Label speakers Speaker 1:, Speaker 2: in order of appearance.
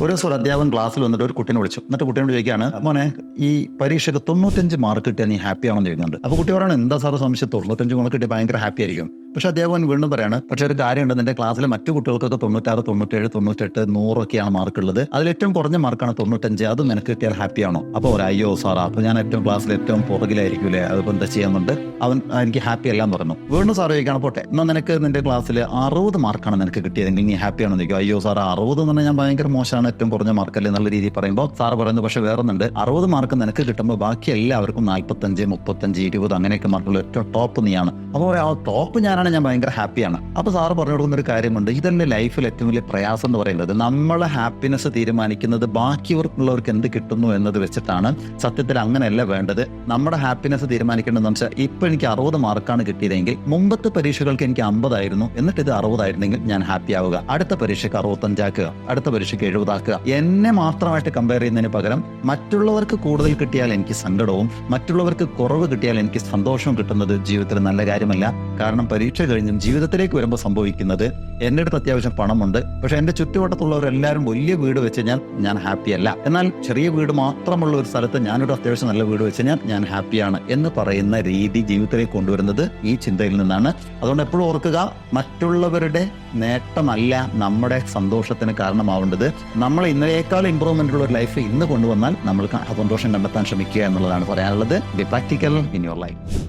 Speaker 1: ഒരു ദിവസം ഒരു അധ്യാപകൻ ക്ലാസ്സിൽ വന്നിട്ട് ഒരു കുട്ടീനെ വിളിച്ചു. എന്നിട്ട് കുട്ടീനോട് ചോദിക്കുകയാണ് മോനെ ഈ പരീക്ഷയ്ക്ക് തൊണ്ണൂറ്റഞ്ച് മാർക്ക് കിട്ടിയാൽ നീ ഹാപ്പി ആണെന്ന് ചോദിക്കുന്നുണ്ട്. അപ്പോൾ കുട്ടി പറയണം എന്താ സാറ് സംശയം? തൊണ്ണൂറ്റഞ്ച് മാർക്ക് കിട്ടിയ ഭയങ്കര ഹാപ്പി ആയിരിക്കും. പക്ഷെ അധ്യാപകൻ വീണ്ടും പറയാണ് പക്ഷെ ഒരു കാര്യമുണ്ട് നിന്റെ ക്ലാസ്സിലെ മറ്റു കുട്ടികൾക്കൊക്കെ തൊണ്ണൂറ്റാറ് തൊണ്ണൂറ്റേഴ് തൊണ്ണൂറ്റെട്ട് നൂറൊക്കെയാണ് മാർക്ക് ഉള്ളത് അതിൽ ഏറ്റവും കുറഞ്ഞ മാർക്കാണ് തൊണ്ണൂറ്റഞ്ച്. അത് നിനക്ക് കിട്ടിയാൽ ഹാപ്പി ആണോ? അപ്പോൾ ഒരു അയ്യോ സാറാ അപ്പോൾ ഞാൻ ഏറ്റവും ക്ലാസ്സിൽ ഏറ്റവും പുറകിലായിരിക്കൂലേ? അതിപ്പോൾ എന്താ ചെയ്യുന്നുണ്ട്? അവൻ എനിക്ക് ഹാപ്പി അല്ല എന്ന് പറഞ്ഞു. വീണ്ടും സാർ ചോദിക്കണം പോട്ടെ എന്നാൽ നിനക്ക് നിന്റെ ക്ലാസ്സിൽ അറുപത് മാർക്കാണ് നിനക്ക് കിട്ടിയതെങ്കിൽ നീ ഹാപ്പി ആണെന്ന് ചോദിക്കും അയ്യോ സാർ അറുപത് എന്ന് പറഞ്ഞാൽ ഞാൻ ഭയങ്കര മോശമാണ് ഏറ്റവും കുറഞ്ഞ മാർക്കല്ലേ എന്നുള്ള രീതിയിൽ പറയുമ്പോൾ സാർ പറയുന്നത് പക്ഷെ വേറൊന്നുണ്ട്. അറുപത് മാർക്ക് നിനക്ക് കിട്ടുമ്പോൾ ബാക്കി എല്ലാവർക്കും നാൽപ്പത്തഞ്ച് മുപ്പത്തഞ്ച് ഇരുപത് അങ്ങനെയൊക്കെ മാർക്കുള്ള ഏറ്റവും ടോപ്പ് നീയാണ്. അപ്പോൾ ആ ടോപ്പ് ഞാനാണ് ഞാൻ ഭയങ്കര ഹാപ്പിയാണ് അപ്പോൾ സാറ് പറഞ്ഞു കൊടുക്കുന്ന ഒരു കാര്യമുണ്ട്. ഇതല്ലേ ലൈഫിൽ ഏറ്റവും വലിയ പ്രയാസം എന്ന് പറയുന്നത് നമ്മളെ ഹാപ്പിനെസ് തീരുമാനിക്കുന്നത് ബാക്കിയവർക്കുള്ളവർക്ക് എന്ത് കിട്ടുന്നു എന്നത് വെച്ചിട്ടാണ്. സത്യത്തിൽ അങ്ങനെയല്ല വേണ്ടത്. നമ്മുടെ ഹാപ്പിനെസ് തീരുമാനിക്കേണ്ടതെന്ന് വെച്ചാൽ ഇപ്പോൾ എനിക്ക് അറുപത് മാർക്കാണ് കിട്ടിയതെങ്കിൽ മുമ്പത്തെ പരീക്ഷകൾക്ക് എനിക്ക് അമ്പതായിരുന്നു. എന്നിട്ട് ഇത് അറുപതായിരുന്നെങ്കിൽ ഞാൻ ഹാപ്പി ആവുക. അടുത്ത പരീക്ഷയ്ക്ക് അറുപത്തഞ്ചാക്കുക അടുത്ത പരീക്ഷയ്ക്ക് എഴുപതാക്കുക. എന്നെ മാത്രമായിട്ട് കമ്പയർ ചെയ്യുന്നതിന് പകരം മറ്റുള്ളവർക്ക് കൂടുതൽ കിട്ടിയാൽ എനിക്ക് സങ്കടവും മറ്റുള്ളവർക്ക് കുറവ് കിട്ടിയാൽ എനിക്ക് സന്തോഷവും കിട്ടുന്നത് ജീവിതത്തിൽ നല്ല കാര്യമല്ല കാരണം പരീക്ഷ കഴിഞ്ഞും ജീവിതത്തിലേക്ക് വരുമ്പോൾ സംഭവിക്കുന്നത് എന്റെ അടുത്ത് അത്യാവശ്യം പണമുണ്ട്. പക്ഷെ എന്റെ ചുറ്റുവട്ടത്തുള്ളവരെല്ലാവരും വലിയ വീട് വെച്ച് ഞാൻ ഞാൻ ഹാപ്പി അല്ല. എന്നാൽ ചെറിയ വീട് മാത്രമുള്ള ഒരു സ്ഥലത്ത് ഞാനൊരു അത്യാവശ്യം നല്ല വീട് വെച്ച് ഞാൻ ഞാൻ ഹാപ്പിയാണ് എന്ന് പറയുന്ന രീതി ജീവിതത്തിലേക്ക് കൊണ്ടുവരുന്നത് ഈ ചിന്തയിൽ നിന്നാണ്. അതുകൊണ്ട് എപ്പോഴും ഓർക്കുക മറ്റുള്ളവരുടെ നേട്ടമല്ല നമ്മുടെ സന്തോഷത്തിന് കാരണമാവേണ്ടത്. നമ്മൾ ഇന്നലേക്കാൾ ഇമ്പ്രൂവ്മെന്റ് ഉള്ള ഒരു ലൈഫ് ഇന്ന് കൊണ്ടുവന്നാൽ നമ്മൾ സന്തോഷം കണ്ടെത്താൻ ശ്രമിക്കുക എന്നുള്ളതാണ് പറയാനുള്ളത്. Be practical in your life